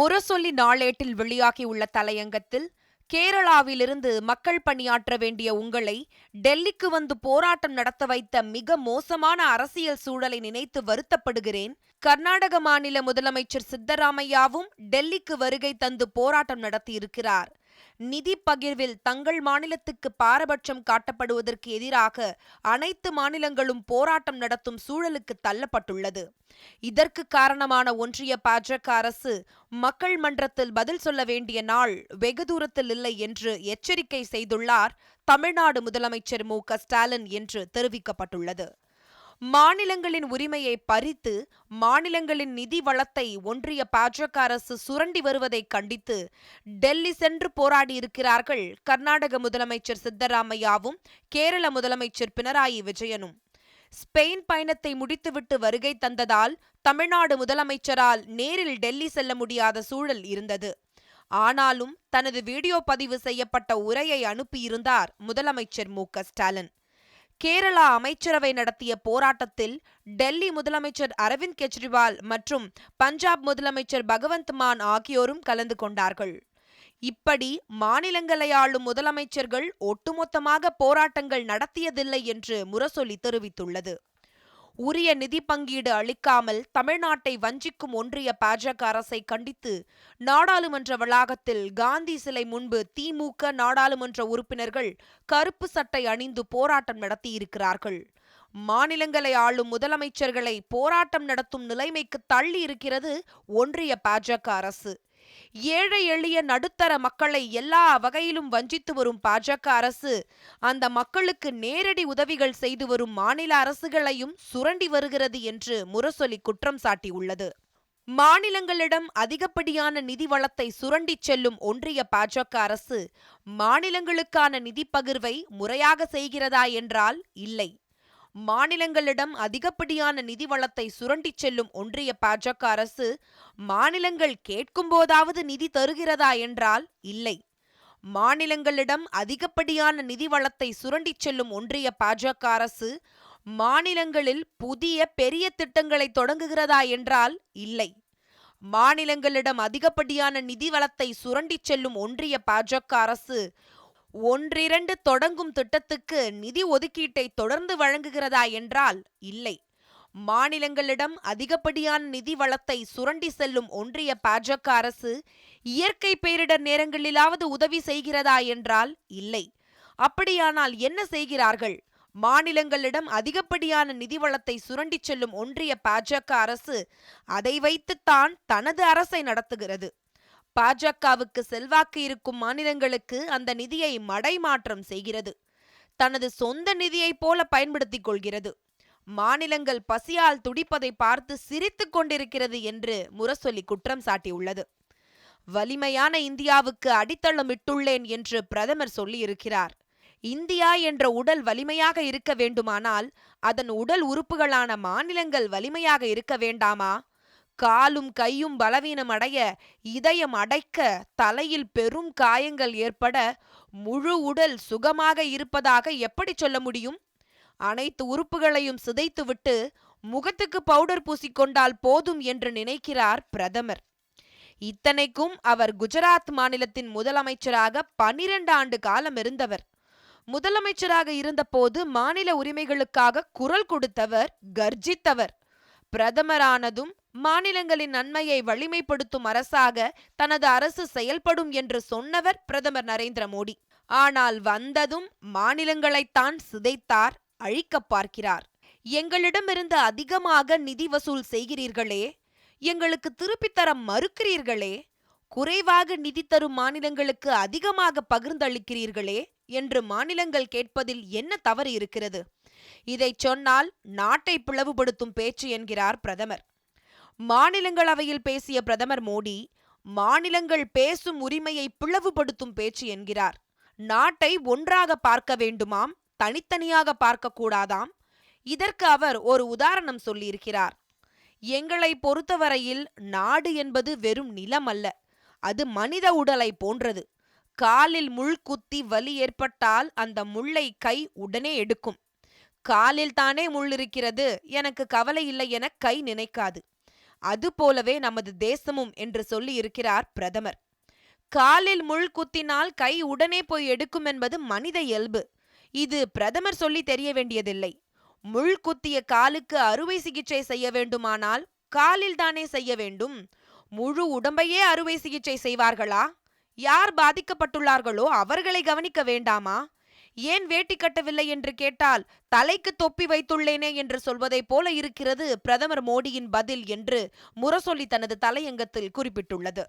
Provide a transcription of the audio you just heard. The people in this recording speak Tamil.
முரசொலி நாளேட்டில் வெளியாகியுள்ள தலையங்கத்தில் கேரளாவிலிருந்து மக்கள் பணியாற்ற வேண்டிய உங்களை டெல்லிக்கு வந்து போராட்டம் நடத்த வைத்த மிக மோசமான அரசியல் சூழலை நினைத்து வருத்தப்படுகிறேன். கர்நாடக மாநில முதலமைச்சர் சித்தராமையாவும் டெல்லிக்கு வருகை தந்து போராட்டம் நடத்தியிருக்கிறார். நிதி பகிர்வில் தங்கள் மாநிலத்துக்கு பாரபட்சம் காட்டப்படுவதற்கு எதிராக அனைத்து மாநிலங்களும் போராட்டம் நடத்தும் சூழலுக்கு தள்ளப்பட்டுள்ளது. இதற்கு காரணமான ஒன்றிய பாஜக அரசு மக்கள் மன்றத்தில் பதில் சொல்ல வேண்டிய நாள் வெகு தூரத்தில் இல்லை என்று எச்சரிக்கை செய்துள்ளார் தமிழ்நாடு முதலமைச்சர் மு க ஸ்டாலின் என்று தெரிவிக்கப்பட்டுள்ளது. மாநிலங்களின் உரிமையை பறித்து மாநிலங்களின் நிதி வளத்தை ஒன்றிய பாஜக அரசு சுரண்டி வருவதை கண்டித்து டெல்லி சென்று போராடியிருக்கிறார்கள் கர்நாடக முதலமைச்சர் சித்தராமையாவும் கேரள முதலமைச்சர் பினராயி விஜயனும். ஸ்பெயின் பயணத்தை முடித்துவிட்டு வருகை தந்ததால் தமிழ்நாடு முதலமைச்சரால் நேரில் டெல்லி செல்ல முடியாத சூழல் இருந்தது. ஆனாலும் தனது வீடியோ பதிவு செய்யப்பட்ட உரையை அனுப்பியிருந்தார் முதலமைச்சர் மு க ஸ்டாலின். கேரளா அமைச்சரவை நடத்திய போராட்டத்தில் டெல்லி முதலமைச்சர் அரவிந்த் கெஜ்ரிவால் மற்றும் பஞ்சாப் முதலமைச்சர் பகவந்த் மான் ஆகியோரும் கலந்து கொண்டார்கள். இப்படி மாநிலங்களை ஆளும் முதலமைச்சர்கள் ஒட்டுமொத்தமாக போராட்டங்கள் நடத்தியதில்லை என்று முரசொலி தெரிவித்துள்ளது. உரிய நிதி பங்கீடு அளிக்காமல் தமிழ்நாட்டை வஞ்சிக்கும் ஒன்றிய பாஜக அரசை கண்டித்து நாடாளுமன்ற வளாகத்தில் காந்தி சிலை முன்பு திமுக நாடாளுமன்ற உறுப்பினர்கள் கருப்பு சட்டை அணிந்து போராட்டம் நடத்தியிருக்கிறார்கள். மாநிலங்களை ஆளும் முதலமைச்சர்களை போராட்டம் நடத்தும் நிலைமைக்கு தள்ளி இருக்கிறது ஒன்றிய பாஜக அரசு. ஏழை எளிய நடுத்தர மக்களை எல்லா வகையிலும் வஞ்சித்து வரும் பாஜக அரசு அந்த மக்களுக்கு நேரடி உதவிகள் செய்து வரும் மாநில அரசுகளையும் சுரண்டி வருகிறது என்று முரசொலி குற்றம் சாட்டியுள்ளது. மாநிலங்களிடம் அதிகப்படியான நிதி வளத்தை சுரண்டிச் செல்லும் ஒன்றிய பாஜக அரசு மாநிலங்களுக்கான நிதி பகிர்வை முறையாக செய்கிறதா என்றால் இல்லை. மாநிலங்களிடம் அதிகப்படியான நிதி வளத்தை சுரண்டிச் செல்லும் ஒன்றிய பாஜக அரசு மாநிலங்கள் கேட்கும் போதாவது நிதி தருகிறதா என்றால் இல்லை. மாநிலங்களிடம் அதிகப்படியான நிதி வளத்தை சுரண்டிச் செல்லும் ஒன்றிய பாஜக அரசு மாநிலங்களில் புதிய பெரிய திட்டங்களை தொடங்குகிறதா என்றால் இல்லை. மாநிலங்களிடம் அதிகப்படியான நிதி வளத்தை சுரண்டிச் செல்லும் ஒன்றிய பாஜக அரசு ஒன்றிரண்டு தொடங்கும் திட்டத்துக்கு நிதி ஒதுக்கீட்டை தொடர்ந்து வழங்குகிறதா என்றால் இல்லை. மாநிலங்களிடம் அதிகப்படியான நிதி வளத்தை சுரண்டி செல்லும் ஒன்றிய பாஜக அரசு இயற்கை பேரிடர் நேரங்களிலாவது உதவி செய்கிறதா என்றால் இல்லை. அப்படியானால் என்ன செய்கிறார்கள்? மாநிலங்களிடம் அதிகப்படியான நிதி வளத்தை சுரண்டிச் செல்லும் ஒன்றிய பாஜக அரசு அதை வைத்துத்தான் தனது அரசை நடத்துகிறது. பாஜகவுக்கு செல்வாக்கு இருக்கும் மாநிலங்களுக்கு அந்த நிதியை மடைமாற்றம் செய்கிறது. தனது சொந்த நிதியைப் போல பயன்படுத்திக் கொள்கிறது. மாநிலங்கள் பசியால் துடிப்பதை பார்த்து சிரித்துக் கொண்டிருக்கிறது என்று முரசொலி குற்றம் சாட்டியுள்ளது. வலிமையான இந்தியாவுக்கு அடித்தளம் இட்டுள்ளேன் என்று பிரதமர் சொல்லியிருக்கிறார். இந்தியா என்ற உடல் வலிமையாக இருக்க வேண்டுமானால் அதன் உடல் உறுப்புகளான மாநிலங்கள் வலிமையாக இருக்க வேண்டாமா? காலும் கையும் பலவீனம் அடைய இதயம் அடைக்க தலையில் பெரும் காயங்கள் ஏற்பட முழு உடல் சுகமாக இருப்பதாக எப்படி சொல்ல முடியும்? அனைத்து உறுப்புகளையும் சிதைத்துவிட்டு முகத்துக்கு பவுடர் பூசிக்கொண்டால் போதும் என்று நினைக்கிறார் பிரதமர். இத்தனைக்கும் அவர் குஜராத் மாநிலத்தின் முதலமைச்சராக பனிரெண்டு ஆண்டு காலம் இருந்தவர். முதலமைச்சராக இருந்தபோது மாநில உரிமைகளுக்காக குரல் கொடுத்தவர் கர்ஜித்தவர். பிரதமரானதும் மாநிலங்களின் நன்மையை வலிமைப்படுத்தும் அரசாக தனது அரசு செயல்படும் என்று சொன்னவர் பிரதமர் நரேந்திர மோடி. ஆனால் வந்ததும் மாநிலங்களைத்தான் சிதைத்தார் அழிக்க பார்க்கிறார். எங்களிடமிருந்து அதிகமாக நிதி வசூல் செய்கிறீர்களே எங்களுக்கு திருப்பித் தர மறுக்கிறீர்களே குறைவாக நிதி தரும் மாநிலங்களுக்கு அதிகமாக பகிர்ந்தளிக்கிறீர்களே என்று மாநிலங்கள் கேட்பதில் என்ன தவறு இருக்கிறது? இதைச் சொன்னால் நாட்டை பிளவுபடுத்தும் பேச்சு என்கிறார் பிரதமர். மாநிலங்களவையில் பேசிய பிரதமர் மோடி மாநிலங்கள் பேசும் உரிமையை பிளவுபடுத்தும் பேச்சு என்கிறார். நாட்டை ஒன்றாக பார்க்க வேண்டுமாம் தனித்தனியாக பார்க்கக்கூடாதாம் இதற்கு அவர் ஒரு உதாரணம் சொல்லியிருக்கிறார். எங்களை பொறுத்தவரையில் நாடு என்பது வெறும் நிலம் அல்ல அது மனித உடலை போன்றது. காலில் முள் குத்தி வலி ஏற்பட்டால் அந்த முள்ளை கை உடனே எடுக்கும். காலில் தானே முள் இருக்கிறது எனக்கு கவலை இல்லை என கை நினைக்காது. அதுபோலவே நமது தேசமும் என்று சொல்லி இருக்கிறார் பிரதமர். காலில் முள் குத்தினால் கை உடனே போய் எடுக்கும் என்பது மனித இயல்பு. இது பிரதமர் சொல்லி தெரிய வேண்டியதில்லை. முள் குத்திய காலுக்கு அறுவை சிகிச்சை செய்ய வேண்டுமானால் காலில் தானே செய்ய வேண்டும். முழு உடம்பையே அறுவை சிகிச்சை செய்வார்களா? யார் பாதிக்கப்பட்டுள்ளார்களோ அவர்களை கவனிக்க வேண்டாமா? ஏன் வேட்டி கட்டவில்லை என்று கேட்டால் தலைக்கு தொப்பி வைத்துள்ளேனே என்று சொல்வதைப் போல இருக்கிறது பிரதமர் மோடியின் பதில் என்று முரசொலி தனது தலையங்கத்தில் குறிப்பிட்டுள்ளது.